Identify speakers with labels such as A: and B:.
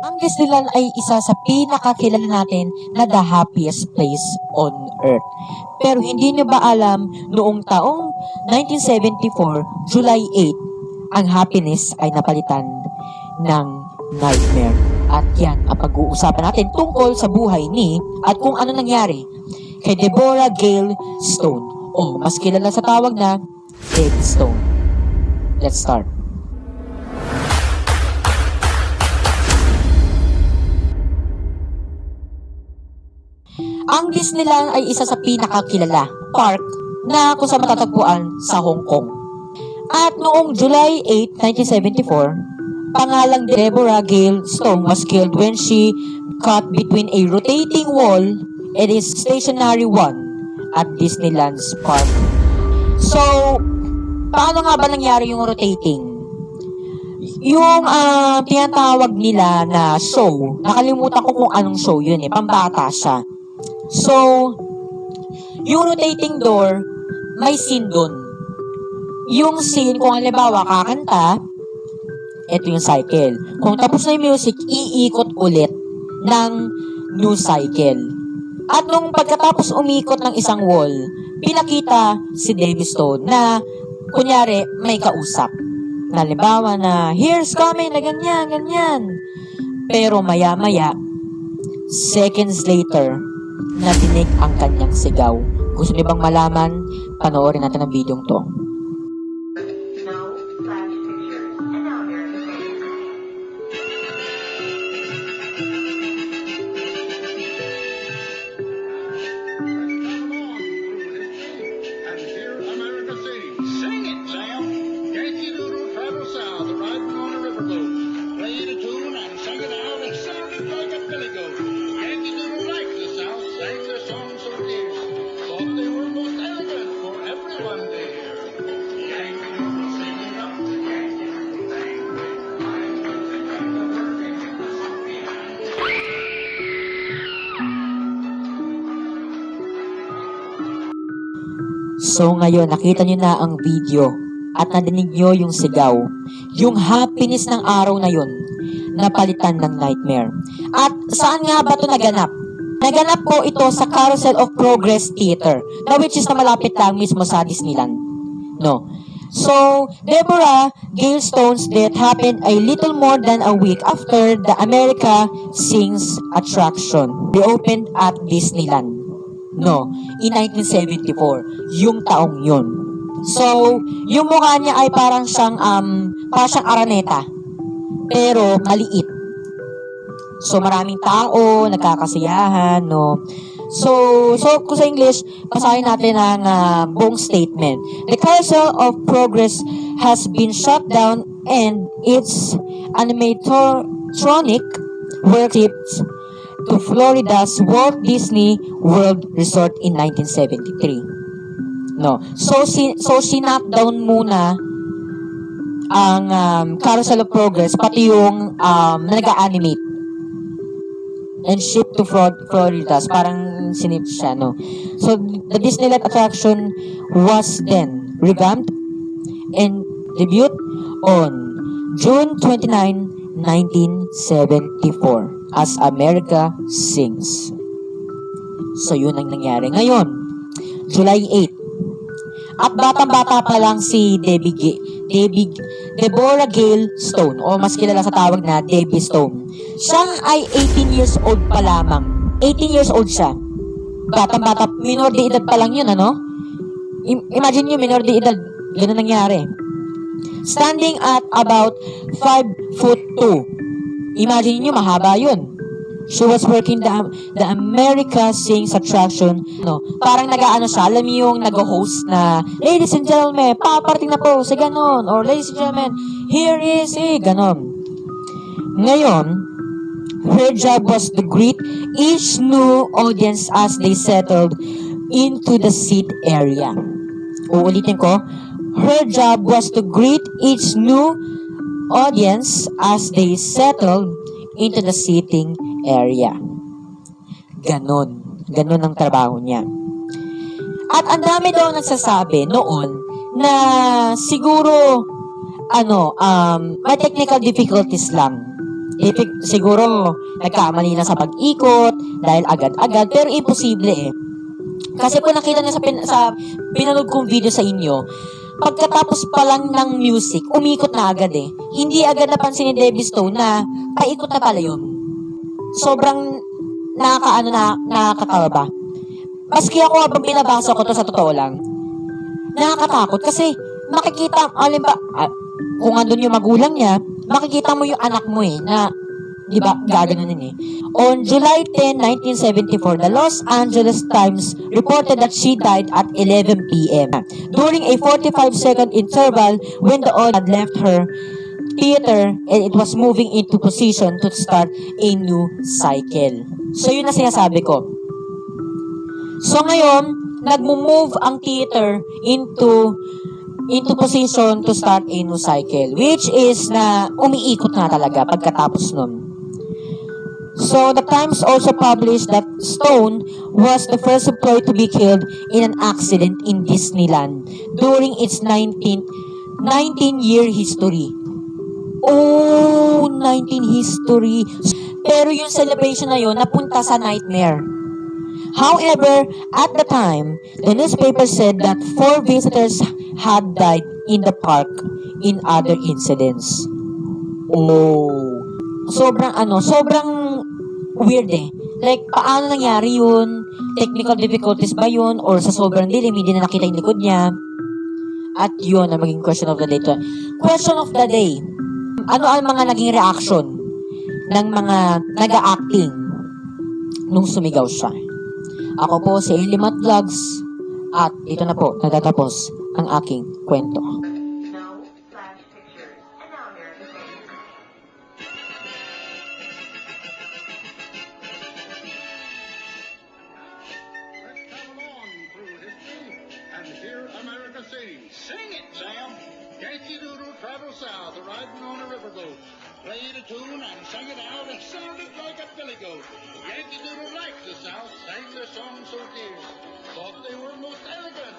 A: Ang Disneyland ay isa sa pinakakilala natin na the happiest place on earth. Pero hindi nyo ba alam, noong taong 1974, July 8, ang happiness ay napalitan ng nightmare. At yan ang pag-uusapan natin tungkol sa buhay ni at kung ano nangyari kay Deborah Gale Stone o mas kilala sa tawag na Debbie Stone. Let's start. Ang Disneyland ay isa sa pinakakilala park na kung saan matatagpuan sa Hong Kong. At noong July 8, 1974, pangalang Deborah Gale Stone was killed when she caught between a rotating wall and a stationary one at Disneyland's park. So, paano nga ba nangyari yung rotating? Yung ah, tinatawag nila na show, nakalimutan ko kung anong show yun eh, pambata siya. So, yung rotating door, may scene dun. Yung scene, kung halimbawa kakanta, ito yung cycle. Kung tapos na yung music, iikot ulit ng new cycle. At nung pagkatapos umikot ng isang wall, pinakita si Davy Stone na, kunyari, may kausap. Halimbawa na, here's coming na ganyan, ganyan. Pero maya-maya, seconds later, natinig ang kanyang sigaw. Gusto niyo bang malaman? Panoorin natin ang videong to.
B: So
A: ngayon, nakita niyo na ang video at nadinig niyo yung sigaw. Yung happiness ng araw na yun, napalitan ng nightmare. At saan nga ba ito naganap? Naganap po ito sa Carousel of Progress Theater, na which is na malapit lang mismo sa Disneyland. No. So, Deborah Gale Stone's death happened a little more than a week after the America Sings attraction reopened at Disneyland. No, in 1974, yung taong yun. So, yung mukha niya ay parang siyang, um, parang siyang araneta. Pero, maliit. So, maraming tao, nagkakasiyahan, no. So, so kung sa English, basahin natin ang ah, buong statement. The Carousel of Progress has been shut down and its animatronic workshops to Florida's Walt Disney World Resort in 1973. No. So, si, so sinap down muna ang um, Carousel of Progress, pati yung um, nag-animate and shipped to Flor- Florida. Parang sinip siya, no? So, the Disneyland attraction was then revamped and debuted on June 29, 1974 as America Sings. So, yun ang nangyari. Ngayon, July 8, at batang-bata pa lang si Debbie, Ga- Debbie, Deborah Gale Stone, o mas kilala sa tawag na Debbie Stone. Siya ay 18 years old pa lamang. 18 years old siya. Batang-bata, minor de edad pa lang yun, ano? Im- imagine nyo, minor de edad. Ganun nangyari. Standing at about 5 foot 2. Imagine nyo, mahaba yun. She was working the the America Sings attraction. No, parang nag-aano siya, alam yung nag-host na, Ladies and gentlemen, paparating na po sa ganon. Or Ladies and gentlemen, here is a ganon. Ngayon, her job was to greet each new audience as they settled into the seat area. Uulitin ko, her job was to greet each new audience as they settled into the seating area. Ganon. Ganon ang trabaho niya. At ang dami daw nagsasabi noon na siguro ano, um, may technical difficulties lang Di, pig- siguro, nagkamali na sa pag-ikot, dahil agad-agad, pero imposible eh. Kasi kung nakita niya sa, pin, sa pinanood kong video sa inyo, pagkatapos pa lang ng music, umikot na agad eh. Hindi agad napansin ni Debbie Stone na paikot na pala yun. Sobrang nakakaano na, nakakakaba. Maski ako habang binabasa ko to sa totoo lang, nakakatakot kasi makikita, alin ba, ah, kung andun yung magulang niya, makikita mo yung anak mo eh, na, di ba, gaganunin eh. On July 10, 1974, the Los Angeles Times reported that she died at 11 p.m. During a 45-second interval when the audience had left her theater and it was moving into position to start a new cycle. So yun na sinasabi ko. So ngayon, nagmo-move ang theater into into position to start a new cycle which is na umiikot na talaga pagkatapos nun. So the Times also published that Stone was the first employee to be killed in an accident in Disneyland during its 19th 19-year history. Oh, 19 history. Pero yung celebration na yun, napunta sa nightmare. However, at the time, the newspaper said that four visitors had died in the park in other incidents. Oh. Sobrang ano, sobrang weird eh. Like, paano nangyari yun? Technical difficulties ba yun? Or sa sobrang dilim, hindi na nakita yung likod niya? At yun ang maging question of the day. to. Question of the day. Ano ang mga naging reaction ng mga nag-acting nung sumigaw siya? Ako po si Elimat Vlogs at ito na po natatapos ang aking kwento.
B: America Sings. Sing it, Sam. Yankee Doodle traveled south, riding on a riverboat. Played a tune and sang it out. It sounded like a billy goat. Yankee Doodle liked the South, sang their song so dear. Thought they were most elegant.